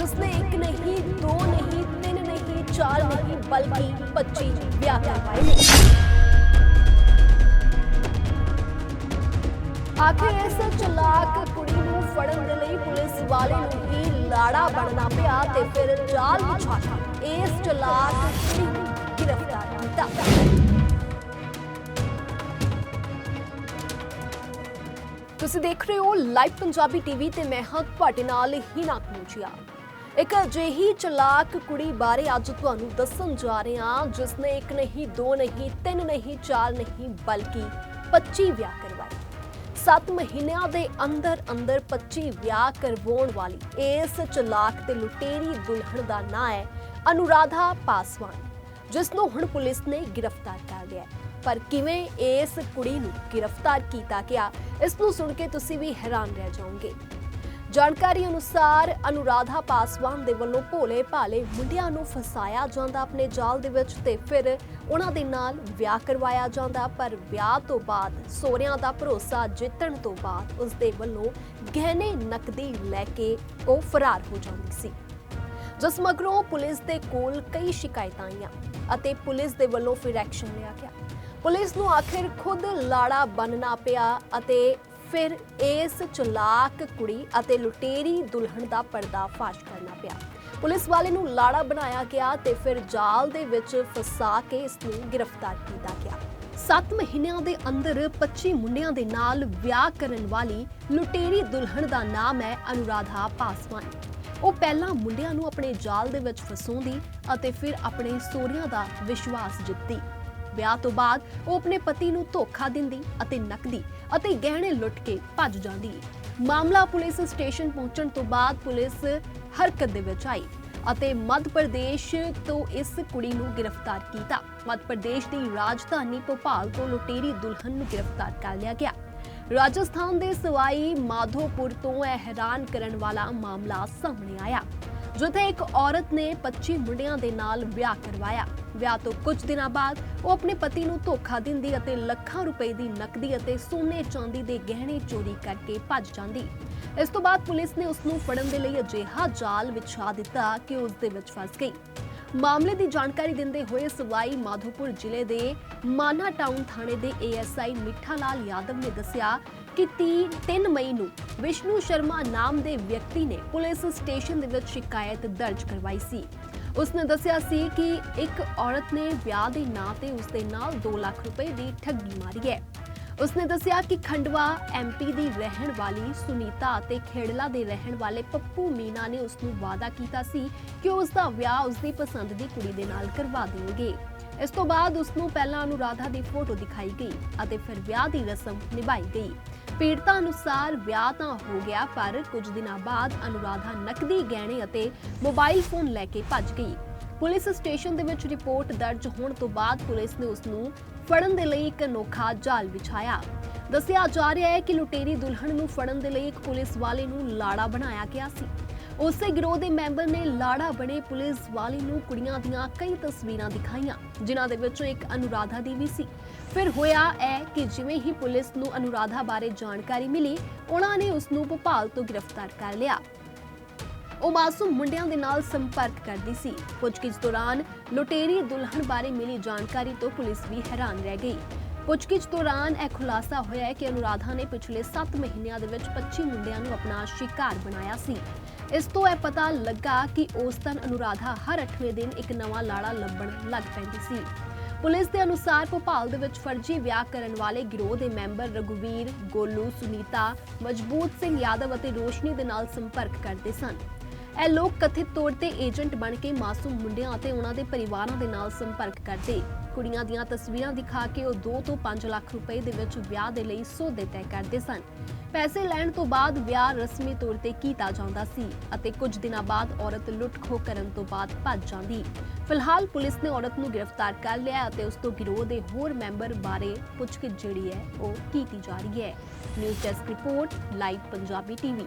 ਜਿਸਨੇ ਇੱਕ ਨਹੀਂ ਦੋ ਨਹੀਂ ਤਿੰਨ ਨਹੀਂ ਚਾਰ ਨਹੀਂ ਬਲਕਿ 25 ਵਿਆਹ ਕਰਵਾਏ ਨੇ ਆਖਿਰ ਇਸ ਚਲਾਕ ਕੁੜੀ ਨੂੰ ਫੜਨ ਦੇ ਲਈ ਪੁਲਿਸ ਵਾਲੇ ਨੂੰ ਹੀ ਲਾੜਾ ਬਣਨਾ ਪਿਆ ਤੇ ਫਿਰ ਜਾਲ ਵਿਛਾ ਇਸ ਚਲਾਕ ਕੁੜੀ ਨੂੰ ਗ੍ਰਿਫਤਾਰ ਕੀਤਾ ਤੁਸੀਂ ਦੇਖ ਰਹੇ ਹੋ ਲਾਈਵ ਪੰਜਾਬੀ ਟੀਵੀ ਤੇ ਮੈਂ ਹਾਂ ਤੁਹਾਡੇ ਨਾਲ ਹੀਨਾ ਕਨੂਚੀਆ ਇੱਕ ਅਜਿਹੀ ਚਲਾਕ ਕੁੜੀ ਬਾਰੇ ਅੱਜ ਤੁਹਾਨੂੰ ਦੱਸਣ ਜਾ ਰਹੇ ਹਾਂ ਜਿਸ ਨੇ ਇੱਕ ਨਹੀਂ, ਦੋ ਨਹੀਂ, ਤਿੰਨ ਨਹੀਂ, ਚਾਰ ਨਹੀਂ, ਬਲਕਿ 25 ਵਿਆਹ ਕਰਵਾਏ। 7 ਮਹੀਨਿਆਂ ਦੇ ਅੰਦਰ ਅੰਦਰ 25 ਵਿਆਹ ਕਰਵਾਉਣ ਵਾਲੀ ਇਸ ਚਲਾਕ ਤੇ ਲੁਟੇਰੀ ਦੁਲਹਨ ਦਾ ਨਾਂ ਹੈ ਅਨੁਰਾਧਾ ਪਾਸਵਾਨ, ਜਿਸ ਨੂੰ ਹੁਣ ਪੁਲਿਸ ਨੇ ਗ੍ਰਿਫਤਾਰ ਕਰ ਲਿਆ ਪਰ ਕਿਵੇਂ ਇਸ ਕੁੜੀ ਨੂੰ ਗ੍ਰਿਫਤਾਰ ਕੀਤਾ ਗਿਆ, ਇਸ ਨੂੰ ਸੁਣ ਕੇ ਤੁਸੀਂ ਵੀ ਹੈਰਾਨ ਰਹਿ ਜਾਓਗੇ। ਜਾਣਕਾਰੀ ਅਨੁਸਾਰ ਅਨੁਰਾਧਾ ਪਾਸਵਾਨ ਦੇ ਵੱਲੋਂ ਭੋਲੇ ਭਾਲੇ ਮੁੰਡਿਆਂ ਨੂੰ ਫਸਾਇਆ ਜਾਂਦਾ ਆਪਣੇ ਜਾਲ ਦੇ ਵਿੱਚ ਤੇ ਫਿਰ ਉਹਨਾਂ ਦੇ ਨਾਲ ਵਿਆਹ ਕਰਵਾਇਆ ਜਾਂਦਾ, ਪਰ ਵਿਆਹ ਤੋਂ ਬਾਅਦ ਸੋਹਰਿਆਂ ਦਾ ਭਰੋਸਾ ਜਿੱਤਣ ਤੋਂ ਬਾਅਦ ਉਸ ਦੇ ਵੱਲੋਂ ਗਹਿਣੇ ਨਕਦੀ ਲੈ ਕੇ ਉਹ ਫਰਾਰ ਹੋ ਜਾਂਦੀ ਸੀ। ਜਿਸ ਮਗਰੋਂ ਪੁਲਿਸ ਦੇ ਕੋਲ ਕਈ ਸ਼ਿਕਾਇਤਾਂ ਆਈਆਂ ਅਤੇ ਪੁਲਿਸ ਦੇ ਵੱਲੋਂ ਫਿਰ ਐਕਸ਼ਨ ਲਿਆ ਗਿਆ। ਪੁਲਿਸ ਨੂੰ ਆਖਿਰ ਖੁਦ ਲਾੜਾ ਬਣਨਾ ਪਿਆ ਅਤੇ ਫਿਰ ਇਸ ਚਲਾਕ ਕੁੜੀ ਅਤੇ ਲੁਟੇਰੀ ਦੁਲਹਨ ਦਾ ਪਰਦਾਫਾਸ਼ ਕਰਨਾ ਪਿਆ। ਪੁਲਿਸ ਵਾਲੇ ਨੂੰ ਲਾੜਾ ਬਣਾਇਆ ਗਿਆ ਤੇ ਫਿਰ ਜਾਲ ਦੇ ਵਿੱਚ ਫਸਾ ਕੇ ਇਸ ਨੂੰ ਗ੍ਰਿਫਤਾਰ ਕੀਤਾ ਗਿਆ। 7 ਮਹੀਨਿਆਂ ਦੇ ਅੰਦਰ 25 ਮੁੰਡਿਆਂ ਦੇ ਨਾਲ ਵਿਆਹ ਕਰਨ ਵਾਲੀ ਲੁਟੇਰੀ ਦੁਲਹਨ ਦਾ ਨਾਮ ਹੈ ਅਨੁਰਾਧਾ ਪਾਸਵਾਨ। ਉਹ ਪਹਿਲਾਂ ਮੁੰਡਿਆਂ ਨੂੰ ਆਪਣੇ ਜਾਲ ਦੇ ਵਿੱਚ ਫਸਾਉਂਦੀ ਅਤੇ ਫਿਰ ਆਪਣੇ ਸੋਹਰਿਆਂ ਦਾ ਵਿਸ਼ਵਾਸ ਜਿੱਤਦੀ। ਵਿਆਹ ਤੋਂ ਬਾਅਦ ਉਹ ਆਪਣੇ ਪਤੀ ਨੂੰ ਧੋਖਾ ਦਿੰਦੀ ਅਤੇ ਨਕਦੀ ਅਤੇ ਗਹਿਣੇ ਲੁੱਟ ਕੇ ਭੱਜ ਜਾਂਦੀ। ਮਾਮਲਾ ਪੁਲਿਸ ਸਟੇਸ਼ਨ ਪਹੁੰਚਣ ਤੋਂ ਬਾਅਦ ਪੁਲਿਸ ਹਰਕਤ ਦੇ ਵਿੱਚ ਆਈ ਅਤੇ ਮੱਧ ਪ੍ਰਦੇਸ਼ ਤੋਂ ਇਸ ਕੁੜੀ ਨੂੰ ਗ੍ਰਿਫਤਾਰ ਕੀਤਾ। ਮੱਧ ਪ੍ਰਦੇਸ਼ ਦੀ ਰਾਜਧਾਨੀ ਭੋਪਾਲ ਤੋਂ ਲੁਟੇਰੀ ਦੁਲਹਨ ਨੂੰ ਗ੍ਰਿਫਤਾਰ ਕਰ ਲਿਆ ਗਿਆ। ਰਾਜਸਥਾਨ ਦੇ ਸਵਾਈ ਮਾਧੋਪੁਰ ਤੋਂ ਇਹ ਹੈਰਾਨ ਕਰਨ ਵਾਲਾ ਮਾਮਲਾ ਸਾਹਮਣੇ ਆਇਆ। ਜਿੱਥੇ ਇੱਕ ਔਰਤ ਨੇ 25 ਮੁੰਡਿਆਂ ਦੇ ਨਾਲ ਵਿਆਹ ਕਰਵਾਇਆ, ਵਿਆਹ ਤੋਂ ਕੁਝ ਦਿਨਾਂ ਬਾਅਦ ਉਹ ਆਪਣੇ ਪਤੀ ਨੂੰ ਧੋਖਾ ਦਿੰਦੀ ਅਤੇ ਲੱਖਾਂ ਰੁਪਏ ਦੀ ਨਕਦੀ ਅਤੇ ਸੋਨੇ ਚਾਂਦੀ ਦੇ ਗਹਿਣੇ ਚੋਰੀ ਕਰਕੇ ਭੱਜ ਜਾਂਦੀ। ਇਸ ਤੋਂ ਬਾਅਦ ਪੁਲਿਸ ਨੇ ਉਸ ਨੂੰ ਫੜਨ ਦੇ ਲਈ ਅਜਿਹਾ ਜਾਲ ਵਿਛਾ ਦਿੱਤਾ ਕਿ ਉਸ ਦੇ ਵਿੱਚ ਫਸ ਗਈ। ਮਾਮਲੇ ਦੀ ਜਾਣਕਾਰੀ ਦਿੰਦੇ ਹੋਏ ਸਵਾਈ ਮਾਧੋਪੁਰ ਜ਼ਿਲ੍ਹੇ ਦੇ ਮਾਨਾ ਟਾਊਨ ਥਾਣੇ ਦੇ ਏਐਸਆਈ ਮਿੱਠਾ ਲਾਲ ਯਾਦਵ ਨੇ ਦੱਸਿਆ ਕਿ 3 ਮਈ ਨੂੰ। ਵਿਸ਼ਨੂੰ ਸ਼ਰਮਾ ਨਾਮ ਦੇ ਵਿਅਕਤੀ ਨੇ ਪੁਲਿਸ ਸਟੇਸ਼ਨ ਦੇ ਵਿੱਚ ਸ਼ਿਕਾਇਤ ਦਰਜ ਕਰਵਾਈ ਸੀ। ਉਸਨੇ ਦੱਸਿਆ ਸੀ ਕਿ ਇੱਕ ਔਰਤ ਨੇ ਵਿਆਹ ਦੇ ਨਾਂ ਤੇ ਉਸ ਨਾਲ 2 ਲੱਖ ਰੁਪਏ ਦੀ ਠੱਗੀ ਮਾਰੀ ਹੈ। ਉਸਨੇ ਦੱਸਿਆ ਕਿ ਖੰਡਵਾ ਐਮਪੀ ਦੀ ਰਹਿਣ ਵਾਲੀ ਸੁਨੀਤਾ ਅਤੇ ਖੇੜਲਾ ਦੇ ਰਹਿਣ ਵਾਲੇ ਪੱਪੂ ਮੀਨਾ ਨੇ ਉਸ ਨੂੰ ਵਾਅਦਾ ਕੀਤਾ ਸੀ ਕਿ ਉਸ ਦਾ ਵਿਆਹ ਉਸ ਦੀ ਪਸੰਦ ਦੀ ਕੁੜੀ ਦੇ ਨਾਲ ਕਰਵਾ ਦੇਣਗੇ। ਇਸ ਤੋਂ ਬਾਅਦ ਉਸ ਨੂੰ ਪਹਿਲਾਂ ਅਨੁਰਾਧਾ ਦੀ ਫੋਟੋ ਦਿਖਾਈ ਗਈ ਅਤੇ ਫਿਰ ਵਿਆਹ ਦੀ ਰਸਮ ਨਿਭਾਈ ਗਈ। ਪੀੜਤਾ ਅਨੁਸਾਰ ਵਿਆਹ ਤਾਂ ਹੋ ਗਿਆ, ਪਰ ਕੁਝ ਦਿਨਾਂ ਬਾਅਦ ਅਨੁਰਾਧਾ ਨਕਦੀ, ਗਹਿਣੇ ਅਤੇ ਮੋਬਾਈਲ ਫੋਨ ਲੈ ਕੇ ਭੱਜ ਗਈ। ਪੁਲਿਸ ਸਟੇਸ਼ਨ ਦੇ ਵਿੱਚ ਰਿਪੋਰਟ ਦਰਜ ਹੋਣ ਤੋਂ ਬਾਅਦ ਪੁਲਿਸ ਨੇ ਉਸ ਨੂੰ ਫੜਨ ਦੇ ਲਈ ਇੱਕ ਅਨੋਖਾ ਜਾਲ ਵਿਛਾਇਆ। ਦੱਸਿਆ ਜਾ ਰਿਹਾ ਹੈ ਕਿ ਲੁਟੇਰੀ ਦੁਲਹਨ ਨੂੰ ਫੜਨ ਦੇ ਲਈ ਇੱਕ ਪੁਲਿਸ ਵਾਲੇ ਨੂੰ ਲਾੜਾ ਬਣਾਇਆ ਗਿਆ ਸੀ। ਉਸੇ ਗਿਰੋਹ ਦੇ ਮੈਂਬਰ ਨੇ ਲਾੜਾ ਬਣੇ ਪੁਲਿਸ ਵਾਲੇ ਨੂੰ ਕੁੜੀਆਂ ਦੀਆਂ ਕਈ ਤਸਵੀਰਾਂ ਦਿਖਾਈਆਂ, ਜਿਨ੍ਹਾਂ ਦੇ ਵਿੱਚੋਂ ਇੱਕ ਅਨੁਰਾਧਾ ਦੀ ਵੀ ਸੀ। ਫਿਰ ਹੋਇਆ ਇਹ ਕਿ ਜਿਵੇਂ ਹੀ ਪੁਲਿਸ ਨੂੰ ਅਨੁਰਾਧਾ ਬਾਰੇ ਜਾਣਕਾਰੀ ਮਿਲੀ, ਉਹਨਾਂ ਨੇ ਉਸ ਨੂੰ ਭੋਪਾਲ ਤੋਂ ਗ੍ਰਿਫਤਾਰ ਕਰ ਲਿਆ। ਉਹ ਮਾਸੂਮ ਮੁੰਡਿਆਂ ਦੇ ਨਾਲ ਸੰਪਰਕ ਕਰਦੀ ਸੀ। ਪੁੱਛਗਿੱਛ ਦੌਰਾਨ ਲੁਟੇਰੀ ਦੁਲਹਨ ਬਾਰੇ ਮਿਲੀ ਜਾਣਕਾਰੀ ਤੋਂ ਪੁਲਿਸ ਵੀ ਹੈਰਾਨ ਰਹਿ ਗਈ। ਪੁੱਛਗਿੱਛ ਦੌਰਾਨ ਇਹ ਖੁਲਾਸਾ ਹੋਇਆ ਹੈ ਕਿ ਅਨੁਰਾਧਾ ਨੇ ਪਿਛਲੇ 7 ਮਹੀਨਿਆਂ ਦੇ ਵਿੱਚ 25 ਮੁੰਡਿਆਂ ਨੂੰ ਆਪਣਾ ਸ਼ਿਕਾਰ ਬਣਾਇਆ ਸੀ। ਇਸ ਤੋਂ ਇਹ ਪਤਾ ਲੱਗਾ ਕਿ ਉਸ ਅਨੁਰਾਧਾ ਹਰ 8ਵੇਂ ਦਿਨ ਇੱਕ ਨਵਾਂ ਲਾੜਾ ਲੱਭਣ ਲੱਗ ਪੈਂਦੀ ਸੀ। ਪੁਲਿਸ ਦੇ ਅਨੁਸਾਰ ਭੋਪਾਲ ਦੇ ਵਿੱਚ ਫਰਜ਼ੀ ਵਿਆਹ ਕਰਨ ਵਾਲੇ ਗਿਰੋਹ ਦੇ ਮੈਂਬਰ ਰਘੁਵੀਰ, ਗੋਲੂ, ਸੁਨੀਤਾ, ਮਜਬੂਤ ਸਿੰਘ ਯਾਦਵ ਅਤੇ ਰੋਸ਼ਨੀ ਦੇ ਨਾਲ ਸੰਪਰਕ ਕਰਦੇ ਸਨ। ਇਹ ਲੋਕ ਕਥਿਤ ਤੌਰ ਤੇ ਏਜੰਟ ਬਣ ਕੇ ਮਾਸੂਮ ਮੁੰਡਿਆਂ ਅਤੇ ਉਹਨਾਂ ਦੇ ਪਰਿਵਾਰਾਂ ਦੇ ਨਾਲ ਸੰਪਰਕ ਕਰਦੇ। ਕੁੜੀਆਂ ਦੀਆਂ ਤਸਵੀਰਾਂ ਦਿਖਾ ਕੇ ਉਹ 2 ਤੋਂ 5 ਲੱਖ ਰੁਪਏ ਦੇ ਵਿੱਚ ਵਿਆਹ ਦੇ ਲਈ ਸੌਦੇ ਤੈਅ ਕਰਦੇ ਸਨ। ਪੈਸੇ ਲੈਣ ਤੋਂ ਬਾਅਦ ਵਿਆਹ ਰਸਮੀ ਤੌਰ ਤੇ ਕੀਤਾ ਜਾਂਦਾ ਸੀ ਅਤੇ ਕੁਝ ਦਿਨਾਂ ਬਾਅਦ ਔਰਤ ਲੁੱਟ ਖੋਹ ਕਰਨ ਤੋਂ ਬਾਅਦ ਭੱਜ ਜਾਂਦੀ। ਫਿਲਹਾਲ ਪੁਲਿਸ ਨੇ ਔਰਤ ਨੂੰ ਗ੍ਰਿਫਤਾਰ ਕਰ ਲਿਆ ਅਤੇ ਉਸ ਤੋਂ ਗਿਰੋਹ ਦੇ ਹੋਰ ਮੈਂਬਰ ਬਾਰੇ ਪੁੱਛਗਿੱਛ ਜਿਹੜੀ ਹੈ ਉਹ ਕੀਤੀ ਜਾ ਰਹੀ ਹੈ। News desk report, live Punjabi TV.